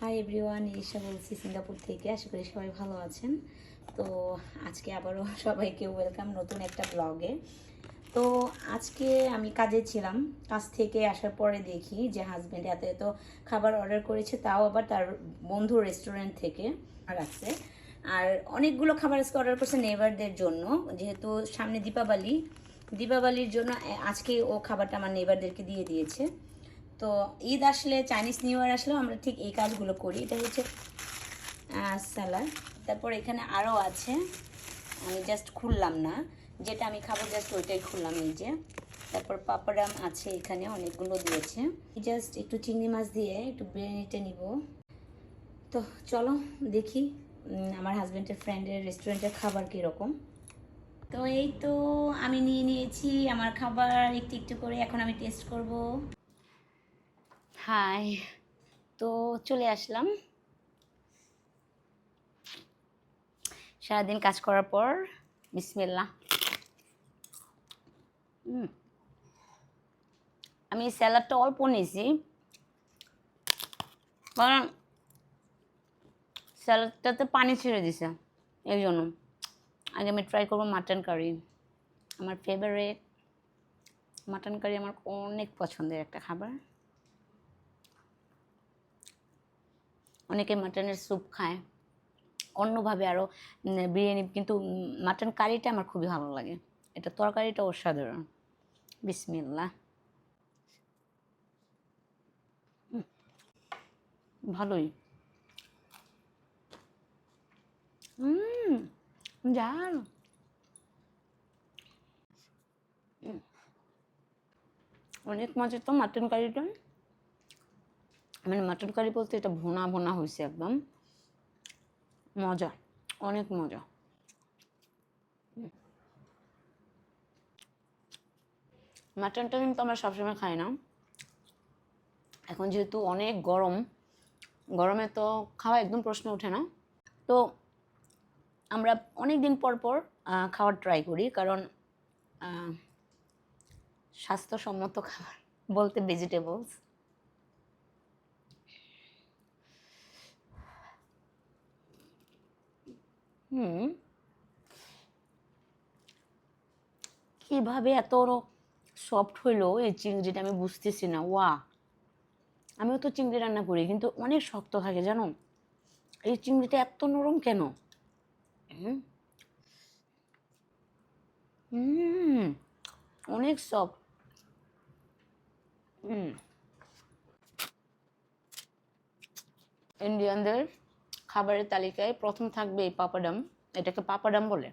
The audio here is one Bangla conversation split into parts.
হাই এভরিওয়ান ইরিশা বলছি সিঙ্গাপুর থেকে। আশা করি সবাই ভালো আছেন। তো আজকে আবারও সবাইকে ওয়েলকাম নতুন একটা ব্লগে তো আজকে আমি কাজে ছিলাম। কাজ থেকে আসার পরে দেখি যে হাজব্যান্ড এত এত খাবার অর্ডার করেছে, তাও আবার তার বন্ধু রেস্টুরেন্ট থেকে রাখছে আর অনেকগুলো খাবার আজকে অর্ডার করছে নেবারদের জন্য। যেহেতু সামনে দীপাবলি, দীপাবলির জন্য আজকে ও খাবারটা আমার নেবারদেরকে দিয়ে দিয়েছে। তো ঈদ আসলে, চাইনিজ নিউ ইয়ার আসলেও আমরা ঠিক এই কাজগুলো করি। এটা হচ্ছে স্যালাড। তারপর এখানে আরও আছে, আমি জাস্ট খুললাম না। যেটা আমি খাব জাস্ট ওইটাই খুললাম এই যে। তারপর পাপড়াম আছে এখানে, অনেকগুলো দিয়েছে। জাস্ট একটু চিংড়ি মাছ দিয়ে একটু বিরিয়ানিটা নিব। তো চলো দেখি আমার হাজব্যান্ডের ফ্রেন্ডের রেস্টুরেন্টের খাবার কীরকম। তো এই তো আমি নিয়ে নিয়েছি, আমার খাবার একটু একটু করে, এখন আমি টেস্ট করব। হাই। তো চলে আসলাম। সারাদিন কাজ করার পর বিসমিল্লা আমি স্যালাডটা অল্প নিয়েছি। কারণ স্যালাডটাতে পানি ছেড়ে দিছে, এই জন্য। আগে আমি ট্রাই করব মাটন কারি আমার ফেভারিট মাটন কারি আমার অনেক পছন্দের একটা খাবার। অনেকে মাটনের স্যুপ খায়। অন্যভাবে আরও বিরিয়ানি, কিন্তু মাটন কারিটা আমার খুবই ভালো লাগে। এটা তরকারিটা অসাধারণ। বিসমিল্লা ভালোই। হুম অনেক মজা তো মাটন কারিটা। মানে মাটন কারি বলতে এটা ভুনা ভোনা হয়েছে একদম। মজা, অনেক মজা। মাটনটা কিন্তু আমরা সবসময় খাই না। এখন যেহেতু অনেক গরম, গরমে তো খাওয়া একদম প্রশ্ন ওঠে না। তো আমরা অনেক দিন পর পর খাওয়ার ট্রাই করি, কারণ স্বাস্থ্যসম্মত খাবার বলতে ভেজিটেবলস হুম। কীভাবে এত সফট হইল এই চিংড়িটা আমি বুঝতেছি না ওয়া আমিও তো চিংড়ি রান্না করি, কিন্তু অনেক শক্ত থাকে, জানো? এই চিংড়িটা এত নরম কেন? হুম। অনেক সফট হুম। ইন্ডিয়ানদের খাবারের তালিকায় প্রথম থাকবে এই পাপাডাম, এটাকে পাপাডাম বলে।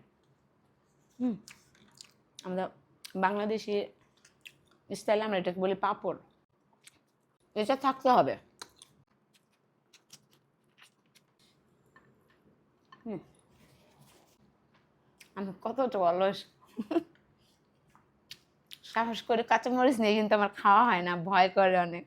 হুম, আমরা বাংলাদেশি স্টাইলে আমরা এটাকে বলি পাপড়। এটা থাকতে হবে। হুম, আমি কতটা অলস। সাহস করে কাঁচামরিচ নিয়ে কিন্তু আমার খাওয়া হয় না, ভয় করে অনেক।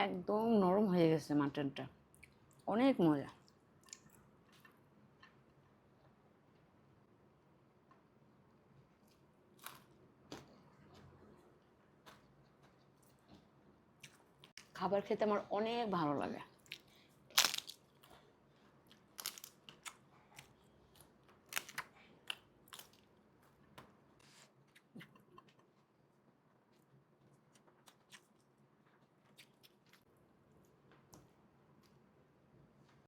একদম নরম হয়ে গেছে মাটনটা। অনেক মজা। খাবার খেতে আমার অনেক ভালো লাগে।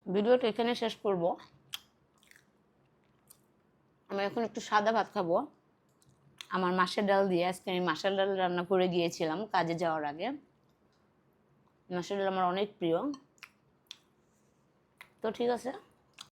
ভিডিওটা এখানে শেষ করব। আমি এখন একটু সাদা ভাত খাব। আমার মাসের ডাল দিয়ে আজকে আমি মাসের ডাল রান্না করে গিয়েছিলাম কাজে যাওয়ার আগে। মাসের ডাল আমার অনেক প্রিয়। তো ঠিক আছে।